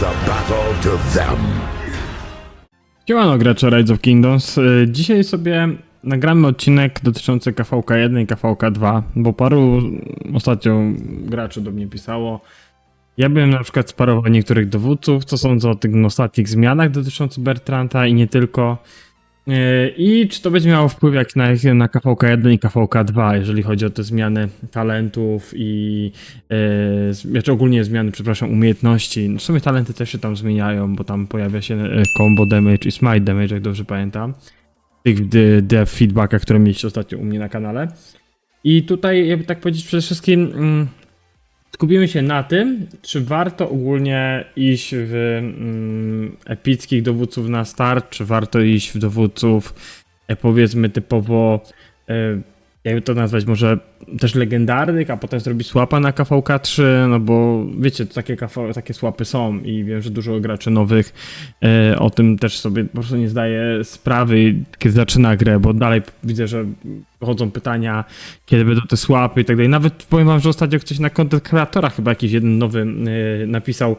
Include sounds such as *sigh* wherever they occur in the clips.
the battle to them. Siemano gracze Rise of Kingdoms. Y, Dzisiaj sobie nagramy odcinek dotyczący KVK1 i KVK2, bo paru ostatnio graczy do mnie pisało. Ja bym na przykład sparował niektórych dowódców, co sądzą o tych ostatnich zmianach dotyczących Bertranta i nie tylko. Y, I czy to będzie miało wpływ jak na, na KVK1 i KVK2, jeżeli chodzi o te zmiany talentów i e, z- znaczy ogólnie zmiany, przepraszam, umiejętności. No w sumie talenty też się tam zmieniają, bo tam pojawia się e, combo damage i smite damage, jak dobrze pamiętam. Tych de- dev feedbackach, które mieliście ostatnio u mnie na kanale. I tutaj, jakby tak powiedzieć, przede wszystkim mm, skupimy się na tym, czy warto ogólnie iść w mm, epickich dowódców na start, czy warto iść w dowódców, e, powiedzmy, typowo, e, jakby to nazwać, może też legendarnych, a potem zrobić słapa na KVK3, no bo wiecie, takie, KV, takie słapy są i wiem, że dużo graczy nowych e, o tym też sobie po prostu nie zdaje sprawy, kiedy zaczyna grę, bo dalej widzę, że chodzą pytania, kiedy będą te słapy i tak dalej. Nawet powiem wam, że ostatnio ktoś na content kreatora chyba jakiś jeden nowy e, napisał,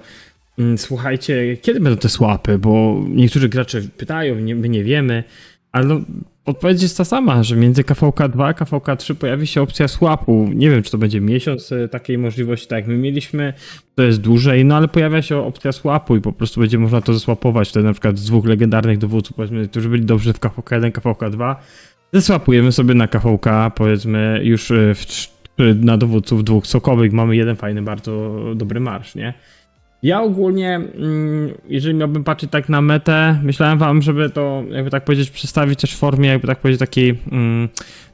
mm, słuchajcie, kiedy będą te słapy, bo niektórzy gracze pytają, nie, my nie wiemy, ale no, odpowiedź jest ta sama, że między KVK2 a KVK3 pojawi się opcja swapu. Nie wiem, czy to będzie miesiąc e, takiej możliwości, tak jak my mieliśmy, to jest dłużej, no ale pojawia się opcja swapu i po prostu będzie można to zasłapować. Wtedy na przykład z dwóch legendarnych dowódców, powiedzmy, którzy byli dobrzy w KVK1, KVK2, zesłapujemy sobie na KVK, powiedzmy, już e, w, na dowódców dwóch sokowych mamy jeden fajny, bardzo dobry marsz, nie? Ja ogólnie, mm, jeżeli miałbym patrzeć tak na metę, myślałem wam, żeby to, jakby tak powiedzieć, przedstawić też w formie, jakby tak powiedzieć, takiej mm,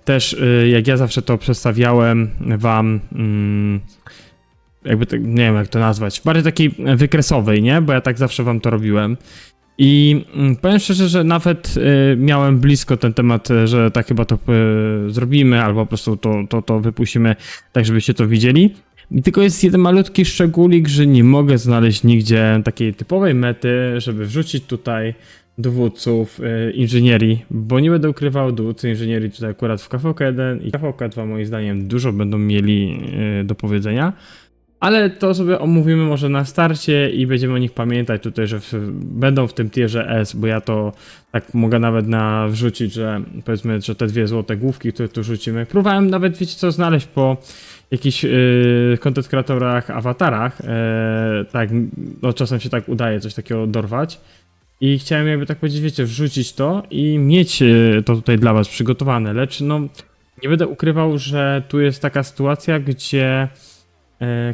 też, y, jak ja zawsze to przedstawiałem wam, mm, jakby tak, nie wiem jak to nazwać, bardziej takiej wykresowej, nie? Bo ja tak zawsze wam to robiłem. I powiem szczerze, że nawet y, miałem blisko ten temat, y, że tak chyba to zrobimy, albo po prostu to, to, to wypuścimy, tak żebyście to widzieli. I tylko jest jeden malutki szczególik, że nie mogę znaleźć nigdzie takiej typowej mety, żeby wrzucić tutaj dowódców y, inżynierii, bo nie będę ukrywał, dowódcy inżynierii tutaj akurat w KVK1 i KVK2 moim zdaniem dużo będą mieli y, do powiedzenia. Ale to sobie omówimy może na starcie i będziemy o nich pamiętać tutaj, że w, będą w tym tierze S, bo ja to tak mogę nawet na wrzucić, że powiedzmy, że te dwie złote główki, które tu rzucimy. Próbowałem nawet, wiecie co, znaleźć po jakichś yy, content kreatorach, awatarach. Yy, tak, no czasem się tak udaje coś takiego dorwać. I chciałem jakby tak powiedzieć, wiecie, wrzucić to i mieć yy, to tutaj dla was przygotowane, lecz no nie będę ukrywał, że tu jest taka sytuacja, gdzie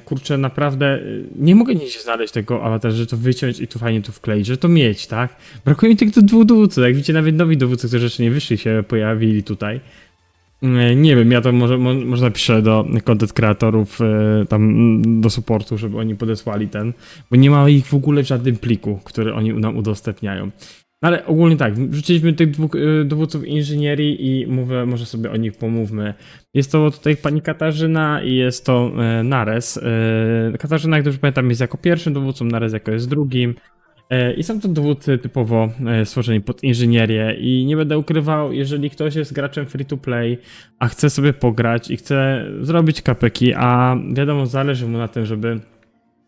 kurczę, naprawdę e, nie mogę nigdzie znaleźć tego awatara, że to wyciąć i tu fajnie tu wkleić, że to mieć, tak? Brakuje mi tych dwóch dowódców, jak widzicie, nawet nowi dowódcy, którzy jeszcze nie wyszli, się pojawili tutaj. E, Nie wiem, ja to może, mo, może napiszę do content kreatorów, e, tam mm, do supportu, żeby oni podesłali ten, bo nie ma ich w ogóle w żadnym pliku, który oni nam udostępniają. Ale ogólnie tak, wrzuciliśmy tych dwóch e, dowódców inżynierii i mówię, może sobie o nich pomówmy. Jest to tutaj pani Katarzyna i jest to e, Nares. E, Katarzyna, jak dobrze pamiętam, jest jako pierwszym dowódcą, Nares jako jest drugim. E, I są to dowódcy typowo stworzeni pod inżynierię i nie będę ukrywał, jeżeli ktoś jest graczem free to play, a chce sobie pograć i chce zrobić kapeki, a wiadomo, zależy mu na tym, żeby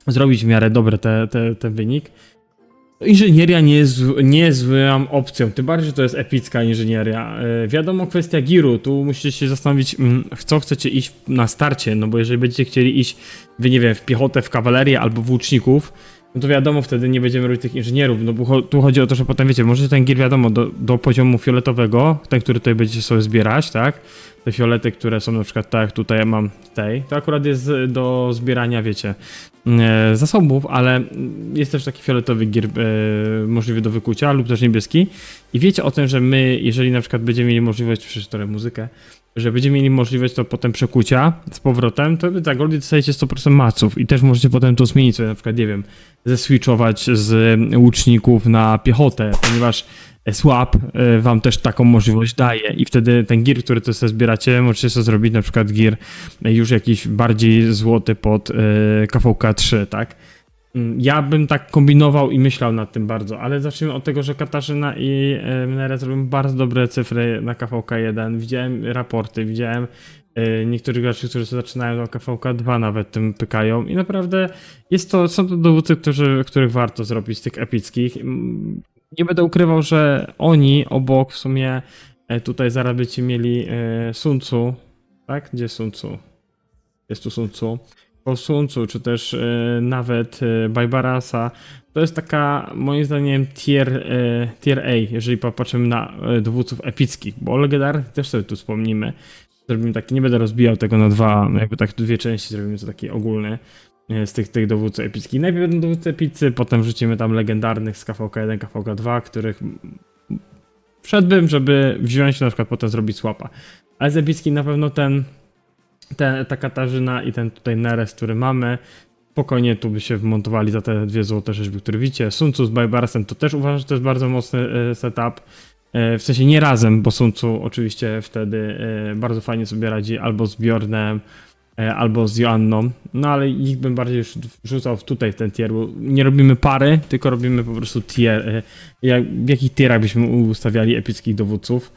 zrobić w miarę dobry te, te, ten wynik, Inżynieria nie jest, nie jest złą opcją, tym bardziej, że to jest epicka inżynieria. E, wiadomo, kwestia giru, tu musicie się zastanowić, mm, w co chcecie iść na starcie, no bo jeżeli będziecie chcieli iść, wy nie wiem, w piechotę, w kawalerię albo w łuczników, no to wiadomo, wtedy nie będziemy robić tych inżynierów, no bo tu chodzi o to, że potem wiecie, możecie ten gir wiadomo do, do poziomu fioletowego, ten, który tutaj będziecie sobie zbierać, tak? Te fiolety, które są na przykład tak tutaj mam tej, to akurat jest z- do zbierania, wiecie, e, zasobów, ale jest też taki fioletowy gier e, możliwy do wykucia lub też niebieski. I wiecie o tym, że my, jeżeli na przykład będziemy mieli możliwość, przeczytać muzykę, że będziemy mieli możliwość to potem przekucia z powrotem, to za goldy dostajecie 100% maców i też możecie potem to zmienić sobie, na przykład, nie wiem, zeswitchować z łuczników na piechotę, ponieważ Swap e, wam też taką możliwość daje i wtedy ten gear, który to sobie zbieracie, możecie sobie zrobić na przykład gear e, już jakiś bardziej złoty pod e, KVK3, tak? Mm, Ja bym tak kombinował i myślał nad tym bardzo, ale zacznijmy od tego, że Katarzyna i e, Minera zrobią bardzo dobre cyfry na KVK1. Widziałem raporty, widziałem E, Niektórzy gracze, którzy zaczynają do KVK 2 nawet tym pykają i naprawdę jest to, są to dowódcy, którzy, których warto zrobić z tych epickich. Mm, Nie będę ukrywał, że oni obok w sumie e, tutaj zaraz będziecie mieli Sun Tzu, tak? Gdzie Sun Tzu? Jest tu Sun Tzu. Po Sun Tzu, czy też e, nawet e, Bajbarasa, to jest taka, moim zdaniem, tier, e, tier A, jeżeli popatrzymy na dowódców epickich, bo o legendarnych też sobie tu wspomnimy. Zrobimy taki, nie będę rozbijał tego na dwa, jakby tak dwie części, zrobimy to taki ogólny z tych, tych dowódców epickich. Najpierw będą dowódcy epicy, potem wrzucimy tam legendarnych z KVK1, KVK2, których wszedłbym, żeby wziąć na przykład potem zrobić swapa. Ale z epicki na pewno ten, ten, ta Katarzyna i ten tutaj Neres, który mamy, spokojnie tu by się wmontowali za te dwie złote rzeźby, które widzicie. Sun Tzu z Bajbarsem to też uważam, że to jest bardzo mocny e, setup. E, W sensie nie razem, bo Sun Tzu oczywiście wtedy e, bardzo fajnie sobie radzi albo z Bjornem, albo z Joanną. No ale ich bym bardziej w tutaj w ten tier, bo nie robimy pary, tylko robimy po prostu tier. Jak, w jakich tierach byśmy ustawiali epickich dowódców.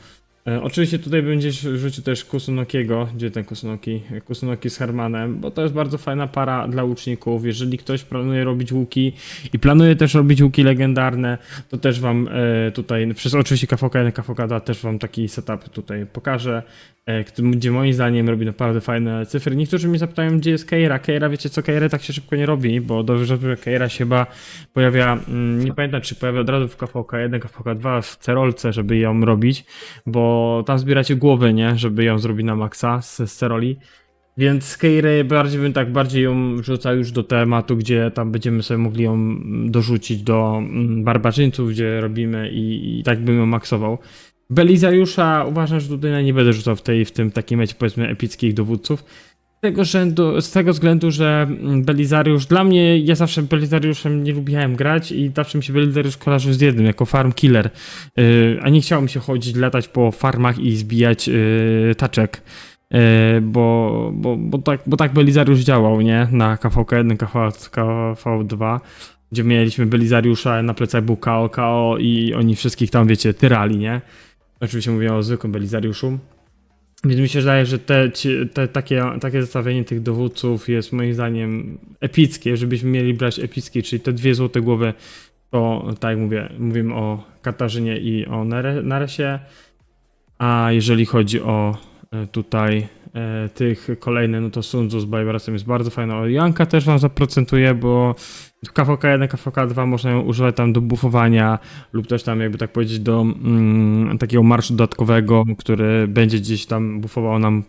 E, Oczywiście tutaj będziesz rzucił też Kusunokiego, gdzie ten Kusunoki? Kusunoki z Hermanem, bo to jest bardzo fajna para dla łuczników. Jeżeli ktoś planuje robić łuki i planuje też robić łuki legendarne, to też wam e, tutaj, przez oczywiście KVK 1, KVK 2 też wam taki setup tutaj pokażę, e, gdzie moim zdaniem robi naprawdę fajne cyfry. Niektórzy mnie zapytają, gdzie jest Keira. Keira, wiecie co, Keira tak się szybko nie robi, bo dobrze, że Keira się chyba pojawia, mm, nie pamiętam czy pojawia od razu w KVK 1, KVK 2 w Cerolce, żeby ją robić, bo tam zbieracie głowy, nie, żeby ją zrobić na maksa z, Ceroli. Więc Keirę bardziej bym tak bardziej ją wrzucał już do tematu, gdzie tam będziemy sobie mogli ją dorzucić do mm, barbarzyńców, gdzie robimy i, i tak bym ją maksował. Belizariusza uważam, że tutaj nie będę rzucał w, tej, w tym takim mecie powiedzmy epickich dowódców. Tego, rzędu, z tego względu, że Belizariusz, dla mnie, ja zawsze Belizariuszem nie lubiłem grać i zawsze mi się Belizariusz kojarzył z jednym, jako farm killer. Yy, a nie chciało mi się chodzić, latać po farmach i zbijać yy, taczek. Yy, bo, bo, bo, tak, bo tak Belizariusz działał, nie? Na KVK1, KV, KV2, gdzie mieliśmy Belizariusza, na plecach był KO, KO i oni wszystkich tam, wiecie, tyrali, nie? Oczywiście mówię o zwykłym Belizariuszu. Więc mi się że te, te, takie, takie zestawienie tych dowódców jest moim zdaniem epickie, żebyśmy mieli brać epickie, czyli te dwie złote głowy, to tak jak mówię, mówimy o Katarzynie i o Naresie, a jeżeli chodzi o e, tutaj tych kolejne, no to Sunzu z Bajbarasem jest bardzo fajna. Janka też wam zaprocentuję, bo w KVK1, KVK2 można ją używać tam do buffowania lub też tam jakby tak powiedzieć do mm, takiego marszu dodatkowego, który będzie gdzieś tam buffował nam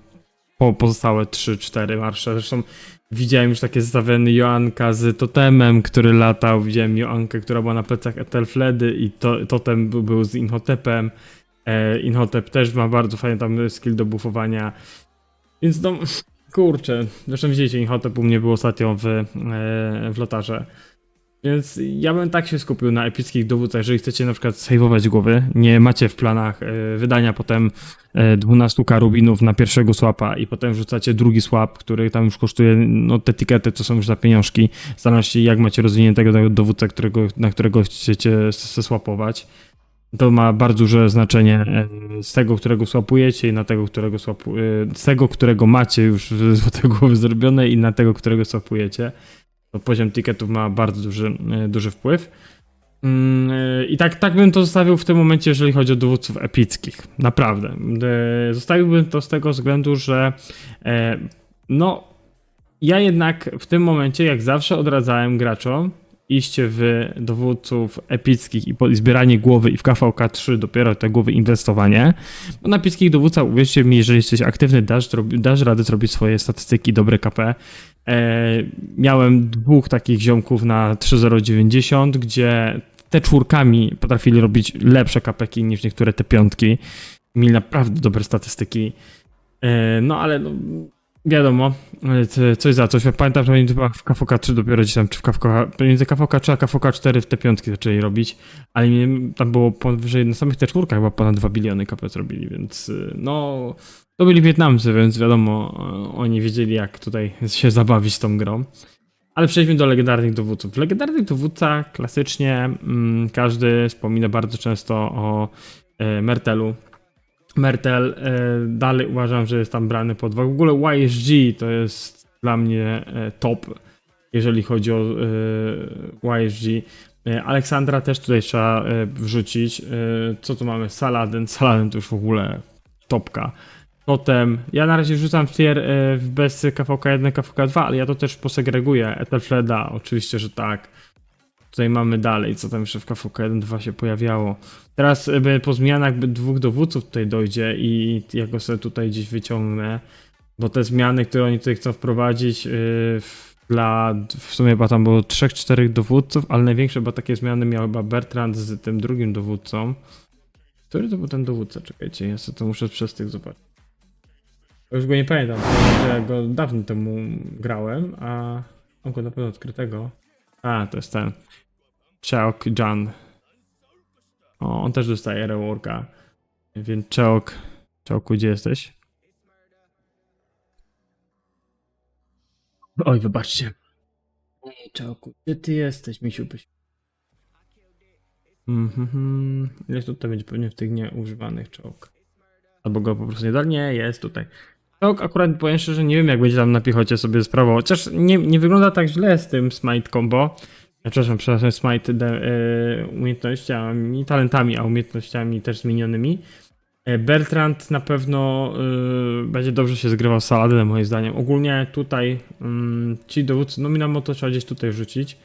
po pozostałe 3-4 marsze. Zresztą widziałem już takie zestawione Joanka z totemem, który latał, widziałem Joankę, która była na plecach Etelfledy i to, totem był, był z Inhotepem. E, Inhotep też ma bardzo fajny tam skill do buffowania. Więc no, kurczę, zresztą widzieliście, Inhotep u mnie był ostatnio w, e, w lotarze. Więc ja bym tak się skupił na epickich dowódcach, jeżeli chcecie na przykład saveować głowy, nie macie w planach e, wydania potem e, 12 karubinów na pierwszego swapa i potem wrzucacie drugi swap, który tam już kosztuje, no te tikety to są już za pieniążki, zależności jak macie rozwiniętego tego dowódcę, którego, na którego chcecie se swapować. To ma bardzo duże znaczenie e, z tego, którego swapujecie i na tego, którego swapu, e, z tego, którego macie już złote *laughs* głowy zrobione i na tego, którego swapujecie to poziom ticketów ma bardzo duży, e, duży wpływ. Mm, I tak, tak bym to zostawił w tym momencie, jeżeli chodzi o dowódców epickich. Naprawdę. Zostawiłbym to z tego względu, że no, ja jednak w tym momencie, jak zawsze, odradzałem graczom iście w dowódców epickich i zbieranie głowy i w KVK 3 dopiero te głowy inwestowanie. Bo na epickich dowódcach, uwierzcie mi, jeżeli jesteś aktywny, dasz, dasz radę zrobić swoje statystyki, dobre KP. E, miałem dwóch takich ziomków na 3090, gdzie te czwórkami potrafili robić lepsze kapeki niż niektóre te piątki. Mieli naprawdę dobre statystyki. E, no ale no, wiadomo, e, co- coś za coś. Pamiętam, że chyba w KVK 3 dopiero gdzieś tam, czy w KVK, między KVK 3 a KVK 4 w te piątki zaczęli robić, ale tam było powyżej, na samych te czwórkach chyba ponad 2 biliony KP zrobili, więc y, no, to byli Wietnamcy, więc wiadomo, e, oni wiedzieli jak tutaj się zabawić tą grą. Ale przejdźmy do legendarnych dowódców. W legendarnych dowódcach klasycznie mm, każdy wspomina bardzo często o e, Mertelu. Mertel e, dalej uważam, że jest tam brany pod uwagę. W ogóle YSG to jest dla mnie e, top, jeżeli chodzi o e, YSG. Aleksandra też tutaj trzeba wrzucić. Co tu mamy? Saladin. Saladin to już w ogóle topka. Potem, ja na razie wrzucam tier bez KVK1, KVK2, ale ja to też posegreguję. Ethelfreda, oczywiście, że tak. Tutaj mamy dalej, co tam jeszcze w KVK1, 2 się pojawiało. Teraz po zmianach dwóch dowódców tutaj dojdzie i ja go sobie tutaj gdzieś wyciągnę, bo te zmiany, które oni tutaj chcą wprowadzić w- dla, w sumie chyba tam było 3-4 dowódców, ale największe chyba takie zmiany miał chyba Bertrand z tym drugim dowódcą. Który to był ten dowódca? Czekajcie, ja sobie to muszę przez tych zobaczyć. Już go nie pamiętam, bo ja go dawno temu grałem, a on go na pewno odkrytego. A, to jest ten. Cheok Jan. O, on też dostaje reworka. Więc Cheok. Cheoku, gdzie jesteś? Oj, wybaczcie. Ej, Cheoku, gdzie ty jesteś, misiu? byś- Mhm. Ileś tutaj będzie pewnie w tych nieużywanych czołg. Albo go po prostu nie da. Nie, jest tutaj. Czołg akurat powiem szczerze, nie wiem jak będzie tam na piechocie sobie sprawował. Chociaż nie, nie wygląda tak źle z tym smite combo. Przepraszam, przepraszam, smite de, e, umiejętnościami, talentami, a umiejętnościami też zmienionymi. E, Bertrand na pewno e, będzie dobrze się zgrywał z Saladynem moim zdaniem. Ogólnie tutaj mm, ci dowódcy, no Minamoto trzeba gdzieś tutaj wrzucić.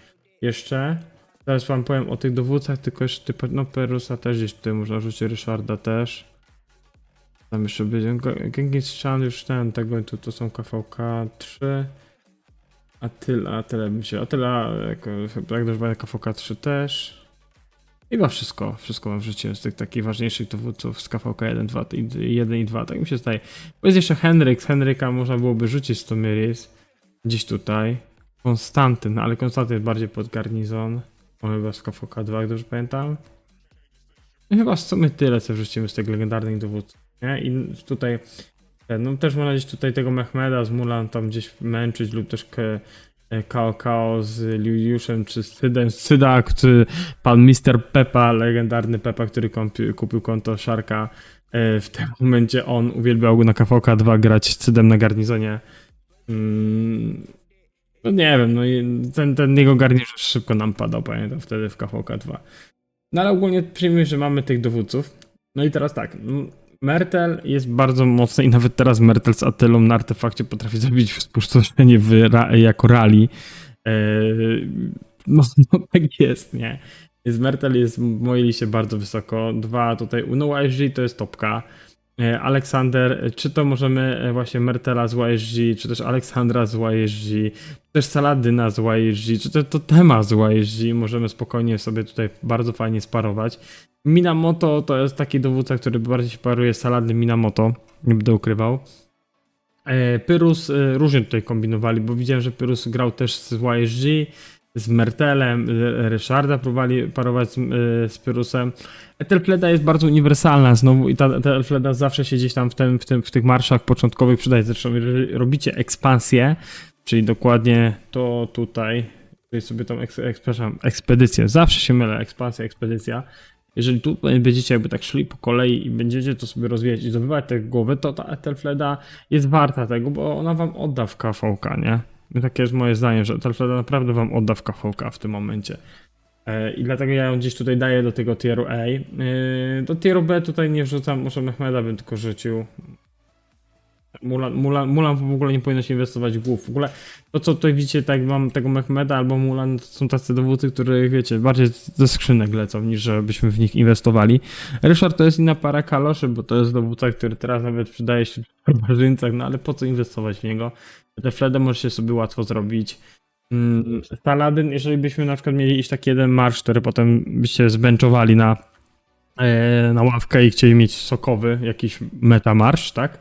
Jeszcze. Teraz wam powiem o tych dowódcach, tylko jeszcze no Perusa też gdzieś tutaj można wrzucić, Ryszarda też. Tam jeszcze będzie, Genghis Khan już ten, tego, tu, to są KVK 3. A tyle, a tyle bym się, a tyle, jako, jak też będzie KVK 3 też. I chyba wszystko, wszystko mam wrzuciłem z tych takich ważniejszych dowódców z KVK 1, 2, i 1 i 2, tak mi się zdaje. Bo jest jeszcze Henryk, z Henryka można byłoby rzucić 100 Myris. Gdzieś tutaj. Konstantyn, ale Konstantyn jest bardziej pod garnizon. On chyba z KVK 2, jak dobrze pamiętam. No chyba w sumie tyle, co wrzucimy z tych legendarnych dowódców, nie? I tutaj, no też można gdzieś tutaj tego Mehmeda z Mulan tam gdzieś męczyć lub też K- Kao Kao z Liujuszem czy z Cydem, z Cyda, który, pan Mr. Pepa, legendarny Pepa, który kupił konto Sharka. E, W tym *laughs* momencie on uwielbiał na KVK 2 grać z Cydem na garnizonie. Mm, no nie wiem, no ten, ten jego garnitur szybko nam padał, pamiętam wtedy w KVK 2. No ale ogólnie przyjmijmy, że mamy tych dowódców. No i teraz tak, Mertel jest bardzo mocny i nawet teraz Mertel z Atylą na artefakcie potrafi zrobić spustoszenie w jako rally. Eee, no, *laughs* no tak jest, nie. Jest Mertel jest w mojej liście bardzo wysoko. Dwa tutaj, no YSG to jest topka. E, Aleksander, e, czy to możemy e, właśnie Mertela z YSG, czy też Aleksandra z YSG, czy też Saladyna z YSG, czy też Totema z YSG, możemy spokojnie sobie tutaj bardzo fajnie sparować. Minamoto to jest taki dowódca, który bardziej się paruje z Saladyn Minamoto, nie będę ukrywał. Pyrrhus e, różnie tutaj kombinowali, bo widziałem, że Pyrrhus grał też z YSG, z Mertelem, e, Ryszarda próbowali parować z, e, z Pyrrhusem. Etelfleda jest bardzo uniwersalna znowu i ta Etelfleda zawsze się gdzieś tam w, tym, w, tym, w tych marszach początkowych przydaje. Zresztą jeżeli robicie ekspansję, czyli dokładnie to tutaj, tutaj sobie tą eks, przepraszam, ekspedycję, zawsze się mylę, ekspansja, ekspedycja. Jeżeli tu będziecie jakby tak szli po kolei i będziecie to sobie rozwijać i zdobywać tę głowę, to ta Etelfleda jest warta tego, bo ona wam odda w KVK, nie? I Takie jest moje zdanie, że Etelfleda naprawdę wam odda w KVK w tym momencie. E, I dlatego ja ją gdzieś tutaj daję do tego tieru A. E, Do tieru B tutaj nie wrzucam, może Mehmeda bym tylko rzucił. Mulan, Mulan, Mulan w ogóle nie powinno się inwestować w głów. W ogóle to, co tutaj widzicie, tak mam tego Mehmeda albo Mulan, to są tacy dowódcy, których wiecie, bardziej ze skrzynek lecą, niż żebyśmy w nich inwestowali. Ryszard to jest inna para kaloszy, bo to jest dowódca, który teraz nawet przydaje się w barbarzyńcach, no ale po co inwestować w niego? Te Fleda możecie sobie łatwo zrobić. Mm, Saladyn, jeżeli byśmy na przykład mieli iść taki jeden marsz, który potem byście zbenczowali na, e, na ławkę i chcieli mieć sokowy, jakiś metamarsz, tak?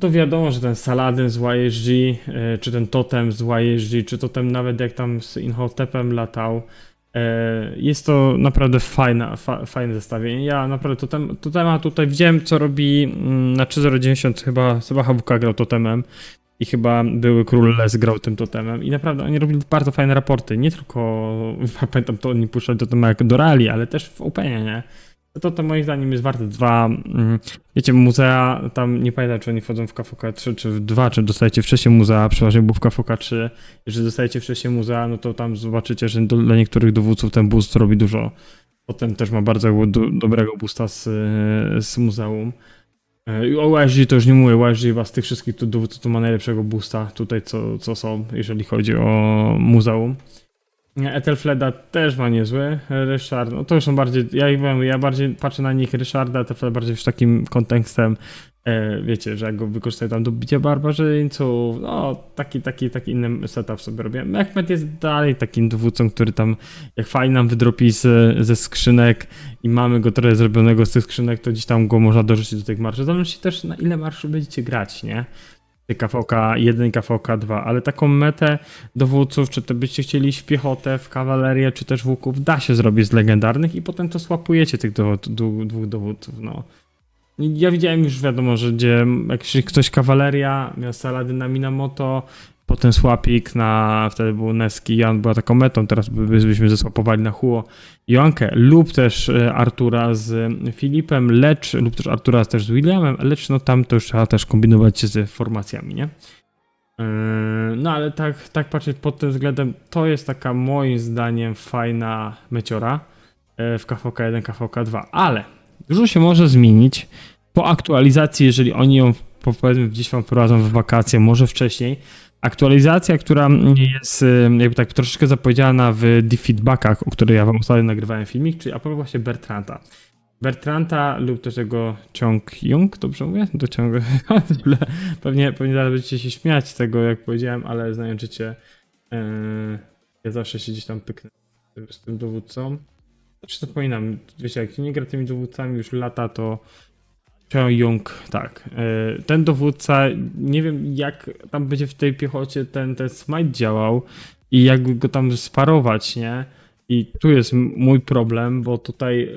To wiadomo, że ten Saladyn z YSG, e, czy ten Totem z YSG, czy Totem nawet jak tam z Inhotepem latał, e, jest to naprawdę fajna, fa, fajne zestawienie. Ja naprawdę Totem, Totema tutaj widziałem, co robi mm, na 3.090 chyba, chyba HWK grał Totemem i chyba były król Les grał tym totemem i naprawdę oni robili bardzo fajne raporty, nie tylko, *laughs* pamiętam to oni puszczali totem jak do rali, ale też w Openie, nie? To to moim zdaniem jest warte dwa. mm, Wiecie, muzea, tam nie pamiętam, czy oni wchodzą w KFK 3, czy w 2, czy dostajecie wcześniej muzea, przeważnie był w KFK 3. Jeżeli dostajecie wcześniej muzea, no to tam zobaczycie, że do, dla niektórych dowódców ten boost robi dużo. Potem też ma bardzo do, dobrego boosta z, z muzeum. E, O YG to już nie mówię, YG chyba z tych wszystkich tu dowódców to ma najlepszego boosta tutaj, co, co są, jeżeli chodzi o muzeum. Ethelfleda też ma niezły. Ryszard, no to już są bardziej, ja, ich powiem, ja bardziej patrzę na nich Ryszarda, Ethelfleda bardziej już takim kontekstem, e, wiecie, że jak go wykorzystaję tam do bicia barbarzyńców, no taki, taki, taki inny setup sobie robię. Mehmet jest dalej takim dowódcą, który tam, jak fajnie nam wydropi z, ze skrzynek i mamy go trochę zrobionego z tych skrzynek, to gdzieś tam go można dorzucić do tych marszy. Zależy też na ile marszy będziecie grać, nie? KVK 1 i KVK 2, ale taką metę dowódców, czy to byście chcieli w piechotę, w kawalerię, czy też łuków, da się zrobić z legendarnych i potem to słapujecie tych do, do, dwóch dowódców, no. Ja widziałem już wiadomo, że gdzie jak ktoś kawaleria, miał Saladyna Minamoto, potem słapik na, wtedy był Neski, Jan była taką metą, teraz by, byśmy zesłapowali na Huo Joankę lub też e, Artura z Filipem, lecz, lub też Artura też z Williamem, lecz no tam to już trzeba też kombinować z formacjami, nie? Yy, No ale tak, tak patrzeć pod tym względem, to jest taka moim zdaniem fajna meciora e, w KVK 1, KVK 2, ale dużo się może zmienić po aktualizacji, jeżeli oni ją po- powiedzmy gdzieś wam prowadzą w wakacje, może wcześniej. Aktualizacja, która jest y, jakby tak troszeczkę zapowiedziana w defeatbackach, o której ja wam ostatnio nagrywałem filmik, czyli a propos właśnie Bertranta. Bertranta lub też tego Ciąg Jung, dobrze mówię? Do ciągu. źle. pewnie, pewnie zaraz będziecie się śmiać z tego, jak powiedziałem, ale znając życie, yy, ja zawsze się gdzieś tam pyknę z tym- dowódcą. Znaczy to powinnam, wiecie, jak nie gra tymi dowódcami już lata, to Cheon Jung, tak. E, Ten dowódca, nie wiem jak tam będzie w tej piechocie ten, ten smite działał i jak go tam sparować, nie? I tu jest mój problem, bo tutaj e,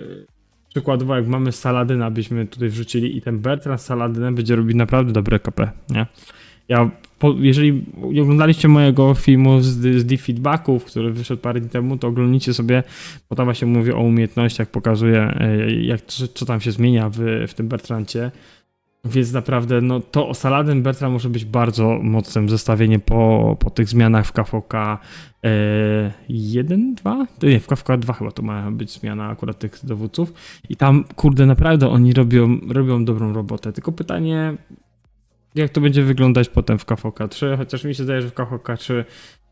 przykładowo jak mamy Saladyna byśmy tutaj wrzucili i ten Bertrand z Saladynem będzie robić naprawdę dobre KP, nie? Ja, po, jeżeli oglądaliście mojego filmu z, z defeatbacków, który wyszedł parę dni temu, to oglądnijcie sobie, bo tam właśnie mówię o umiejętnościach, pokazuję e, jak, co, co tam się zmienia w, w tym Bertrancie. Więc naprawdę, no to Saladin Bertrand może być bardzo mocnym zestawieniem po, po tych zmianach w KVK e, 1, 2? Nie, w KVK 2 chyba to ma być zmiana akurat tych dowódców. I tam, kurde, naprawdę oni robią, robią dobrą robotę. Tylko pytanie, jak to będzie wyglądać potem w KVK 3, chociaż mi się zdaje, że w KVK 3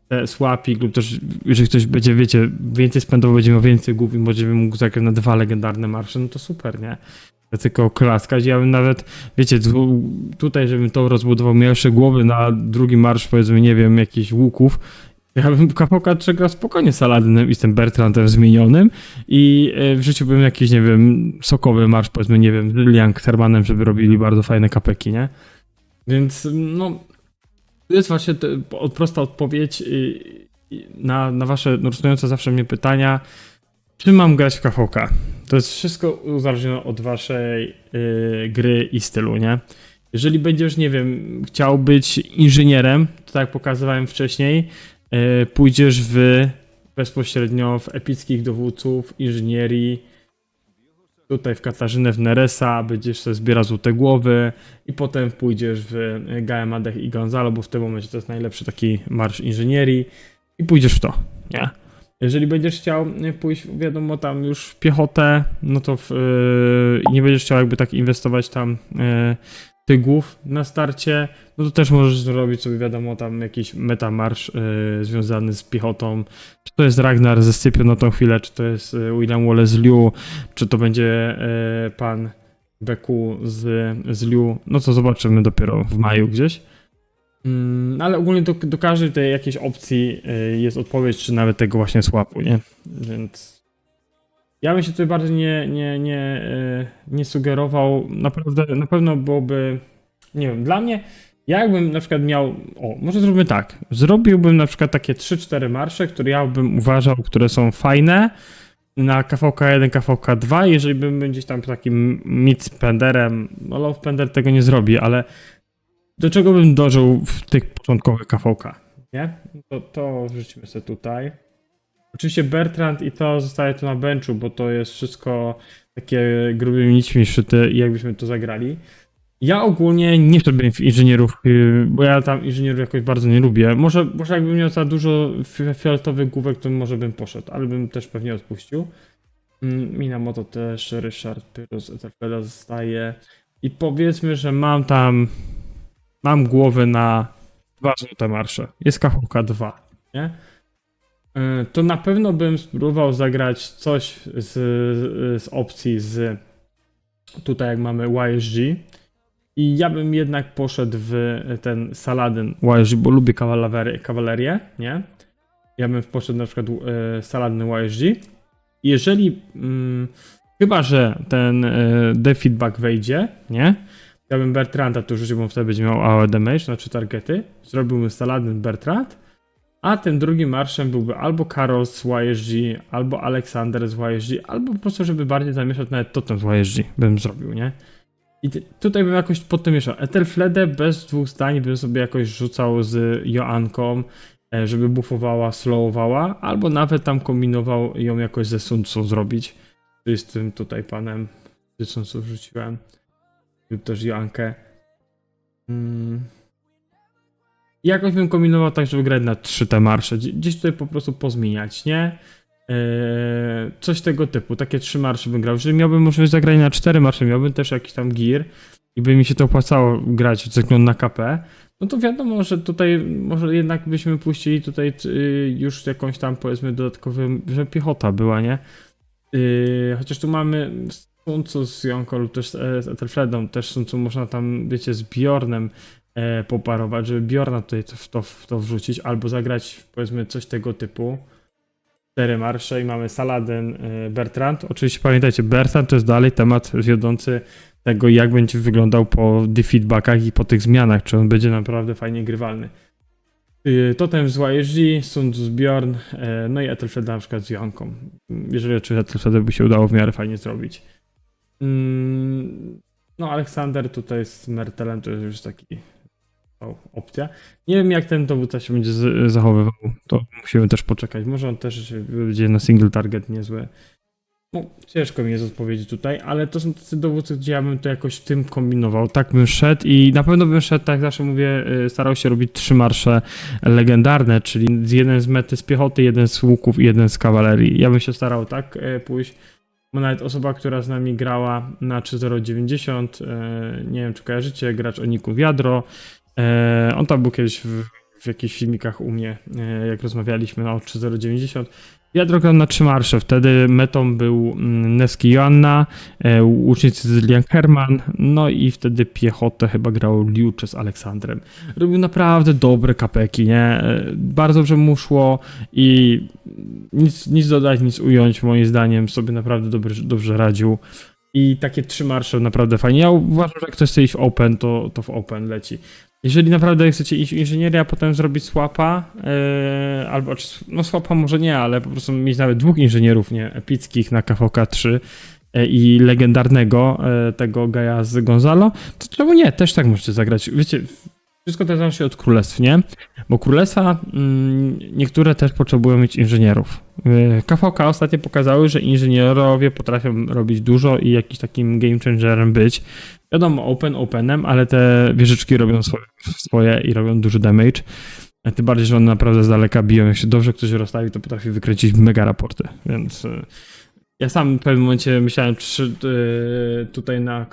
te słapik lub też, jeżeli ktoś będzie, wiecie, więcej spędował, będzie miał więcej głów i będzie mógł zagrać na dwa legendarne marsze, no to super, nie? Ja tylko klaskać, ja bym nawet, wiecie, tu- tutaj, żebym to rozbudował, miał jeszcze głowy na drugi marsz, powiedzmy, nie wiem, jakichś łuków, ja bym 3 grał spokojnie z Aladynem i z tym Bertrandem zmienionym i e, w życiu bym jakiś, nie wiem, sokowy marsz, powiedzmy, nie wiem, z Liang Termanem, żeby robili bardzo fajne kapeki, nie? Więc, no, to jest właśnie te, prosta odpowiedź na, na wasze nurtujące zawsze mnie pytania. Czy mam grać w KVK? To jest wszystko uzależnione od waszej y, gry i stylu, nie? Jeżeli będziesz, nie wiem, chciał być inżynierem, to tak jak pokazywałem wcześniej, y, pójdziesz w bezpośrednio w epickich dowódców, inżynierii, tutaj w Katarzynę, w Neresa, będziesz sobie zbierał złote głowy i potem pójdziesz w Gaemadech i Gonzalo, bo w tym momencie to jest najlepszy taki marsz inżynierii i pójdziesz w to, nie? Jeżeli będziesz chciał pójść, wiadomo, tam już w piechotę, no to w, yy, nie będziesz chciał jakby tak inwestować tam yy, tych głów na starcie, no to też możesz zrobić sobie, wiadomo, tam jakiś metamarsz yy, związany z piechotą. Czy to jest Ragnar ze Scypią na tą chwilę, czy to jest William Wallace Liu, czy to będzie yy, pan Beku z, z Liu, no to zobaczymy dopiero w maju gdzieś. Mm, ale ogólnie do, do każdej tej jakiejś opcji y, jest odpowiedź, czy nawet tego właśnie słapu, nie? Więc ja bym się tutaj bardzo nie, nie, nie, y, nie sugerował. Naprawdę, na pewno byłoby, nie wiem, dla mnie, ja jakbym na przykład miał, o, może zróbmy tak, zrobiłbym na przykład takie 3-4 marsze, które ja bym uważał, które są fajne, na KVK1, KVK2, jeżeli bym gdzieś tam takim mid-spenderem, no low spender tego nie zrobi, ale do czego bym dożył w tych początkowych KVK, nie? To, to wrzucimy sobie tutaj. Oczywiście Bertrand i to zostaje tu na benchu, bo to jest wszystko takie grubymi nićmi szyte i jakbyśmy to zagrali. Ja ogólnie nie w inżynierów, yy, bo ja tam inżynierów jakoś bardzo nie lubię. Może, może jakbym miał za dużo fi- fioletowych główek, to może bym poszedł, ale bym też pewnie odpuścił. Mm, Minamoto też, Ryszard Pyrus, Ethelfeda zostaje. I powiedzmy, że mam tam, mam głowę na dwa złote marsze. Jest KHK 2, nie? Yy, To na pewno bym spróbował zagrać coś z, z opcji z tutaj jak mamy YSG. I ja bym jednak poszedł w ten Saladin YSG, bo lubię kawalery, kawalerię, nie? Ja bym poszedł na przykład e, Saladin YSG. Jeżeli, mm, chyba że ten e, defeedback wejdzie, nie? Ja Bertranda tu rzucił, bo wtedy będzie miał AOE damage, znaczy targety. Zrobiłbym Saladin Bertrand. A tym drugim marszem byłby albo Karol z YSG, albo Aleksander z YSG, albo po prostu, żeby bardziej zamieszać nawet Totem z YSG, bym zrobił, nie? I tutaj bym jakoś pod tym mieszał. Ethelfledę bez dwóch zdań bym sobie jakoś rzucał z Joanką, e, żeby buffowała, slowowała, albo nawet tam kombinował ją jakoś ze Sun Tzu zrobić. Czyli z tym tutaj panem z Sun Tzu rzuciłem. Lub też Joankę. Mm. I Jakoś bym kombinował tak, żeby grać na trzy te marsze. Gdzie- Gdzieś tutaj po prostu pozmieniać, nie? Eee, coś tego typu, takie trzy marsze bym grał. Jeżeli miałbym możliwość zagrania na cztery marsze, miałbym też jakiś tam gear i by mi się to opłacało grać ze względu na KP, no to wiadomo, że tutaj może jednak byśmy puścili tutaj y, już jakąś tam powiedzmy dodatkową, że piechota była, nie? Yy, chociaż tu mamy Sun Tzu z Jonko lub też z z Ethelfledą, też Sun Tzu można tam, wiecie, z Bjornem e, poparować, żeby Bjorna tutaj w to, w to wrzucić, albo zagrać powiedzmy coś tego typu. Cztery marsze i mamy Saladin, e, Bertrand. Oczywiście pamiętajcie, Bertrand to jest dalej temat wiodący tego, jak będzie wyglądał po defeatbackach i po tych zmianach, czy on będzie naprawdę fajnie grywalny. Yy, Totem z YSG, Sun Tzu z Bjorn, e, no i Ethelfleda na przykład z Janką. Jeżeli oczywiście Ethelfleda by się udało w miarę fajnie zrobić. Mm, No, Aleksander tutaj z Mertelem to jest już taki o, opcja. Nie wiem, jak ten dowódca się będzie z, zachowywał. To musimy też poczekać. Może on też będzie na single target niezły. No, ciężko mi jest odpowiedzieć tutaj, ale to są tacy dowódcy, gdzie ja bym to jakoś tym kombinował. Tak bym szedł i na pewno bym szedł, tak zawsze mówię, y, starał się robić trzy marsze legendarne, czyli jeden z mety z piechoty, jeden z łuków i jeden z kawalerii. Ja bym się starał tak y, pójść. Bo nawet osoba, która z nami grała na 3090, y, nie wiem czy kojarzycie, gracz o niku Wiadro, e, on tam był kiedyś w, w jakichś filmikach u mnie, e, jak rozmawialiśmy na 3090. Ja drogę na trzy marsze. Wtedy metą był mm, Neski Joanna, e, łucznicy z Herman, no i wtedy piechotę chyba grał Liucze z Aleksandrem. Robił naprawdę dobre kapeki, nie? E, Bardzo dobrze mu szło i nic, nic dodać, nic ująć, moim zdaniem sobie naprawdę dobrze, dobrze radził. I takie trzy marsze naprawdę fajnie. Ja uważam, że jak ktoś chce iść w open, to, to w open leci. Jeżeli naprawdę chcecie iść w inżynierię, a potem zrobić swapa, yy, albo czy, no swapa może nie, ale po prostu mieć nawet dwóch inżynierów, nie, epickich na KVK 3 yy, i legendarnego yy, tego Gaja z Gonzalo, to czemu nie? Też tak możecie zagrać. Wiecie, wszystko to zależy od królestw, nie? Bo królestwa mm, niektóre też potrzebują mieć inżynierów. Yy, KVK ostatnio pokazały, że inżynierowie potrafią robić dużo i jakiś takim game changerem być. Wiadomo, open openem, ale te wieżyczki robią swoje, i robią duży damage. Tym bardziej, że one naprawdę z daleka biją. Jak się dobrze ktoś rozstawi, to potrafi wykręcić mega raporty. Więc y, ja sam w pewnym momencie myślałem czy, y, tutaj na,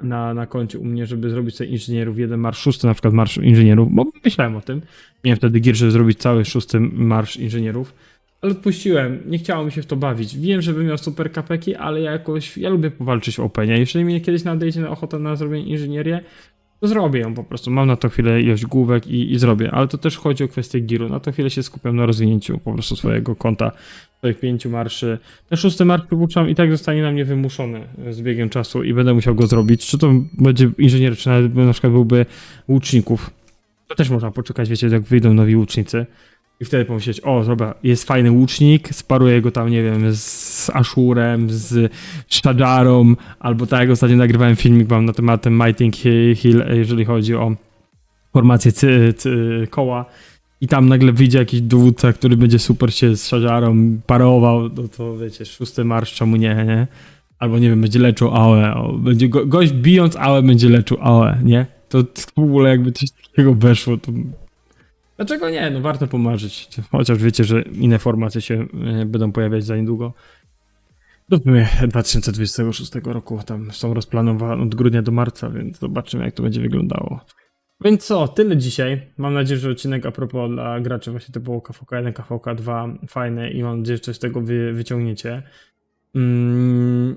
y, na, na koncie u mnie, żeby zrobić sobie inżynierów, jeden marsz szósty, na przykład marsz inżynierów, bo myślałem o tym. Miałem wtedy gier, żeby zrobić cały szósty marsz inżynierów. Ale odpuściłem, nie chciało mi się w to bawić. Wiem, że bym miał super kapeki, ale ja jakoś, ja lubię powalczyć w openie. Jeżeli mnie kiedyś nadejdzie na ochotę na zrobienie inżynierię, to zrobię ją po prostu. Mam na to chwilę ilość główek i, i zrobię. Ale to też chodzi o kwestię giru. Na to chwilę się skupiam na rozwinięciu po prostu swojego konta, swoich pięciu marszy. Ten szósty marsz przypuszczam i tak zostanie na mnie wymuszony z biegiem czasu i będę musiał go zrobić. Czy to będzie inżynier, czy nawet na przykład byłby łuczników. To też można poczekać, wiecie, jak wyjdą nowi łucznicy. I wtedy pomyśleć, o, dobra, jest fajny łucznik, sparuję go tam, nie wiem, z Ashurem, z Shajarą, albo tak jak ostatnio nagrywałem filmik, mam na temat Mighting Hill, jeżeli chodzi o formację cy, cy, koła. I tam nagle wyjdzie jakiś dowódca, który będzie super się z Shajarą parował, no to wiecie, szósty marsz, czemu nie, nie? albo nie wiem, będzie leczył AOE, będzie go, gość bijąc AOE będzie leczył AOE, nie? To w ogóle jakby coś takiego weszło, to... Dlaczego nie? No warto pomarzyć, chociaż wiecie, że inne formacje się e, będą pojawiać za niedługo. Do 2026 roku tam są rozplanowane od grudnia do marca, więc zobaczymy jak to będzie wyglądało. Więc co, tyle dzisiaj. Mam nadzieję, że odcinek a propos dla graczy właśnie to było KVK1, KVK2 fajne i mam nadzieję, że coś z tego wy, wyciągniecie. Mm.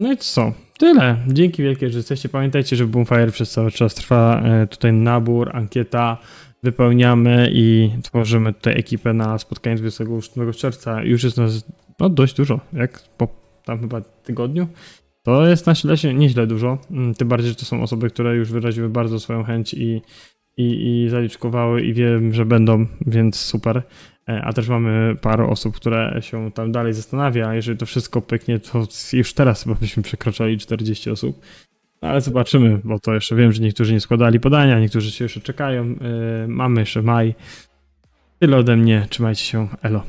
No i co? Tyle. Dzięki wielkie, że jesteście. Pamiętajcie, że Boomfire przez cały czas trwa e, tutaj nabór, ankieta. Wypełniamy i tworzymy tutaj ekipę na spotkanie 28 czerwca. Już jest nas no, dość dużo, jak po tam chyba tygodniu. To jest na ślesie nieźle dużo. Mm, Tym bardziej, że to są osoby, które już wyraziły bardzo swoją chęć i, i, i zaliczkowały i wiem, że będą, więc super. E, A też mamy parę osób, które się tam dalej zastanawia. Jeżeli to wszystko pyknie, to już teraz chyba byśmy przekroczyli 40 osób. No, ale zobaczymy, bo to jeszcze wiem, że niektórzy nie składali podania, niektórzy się jeszcze czekają. E, Mamy jeszcze maj. Tyle ode mnie. Trzymajcie się. Elo.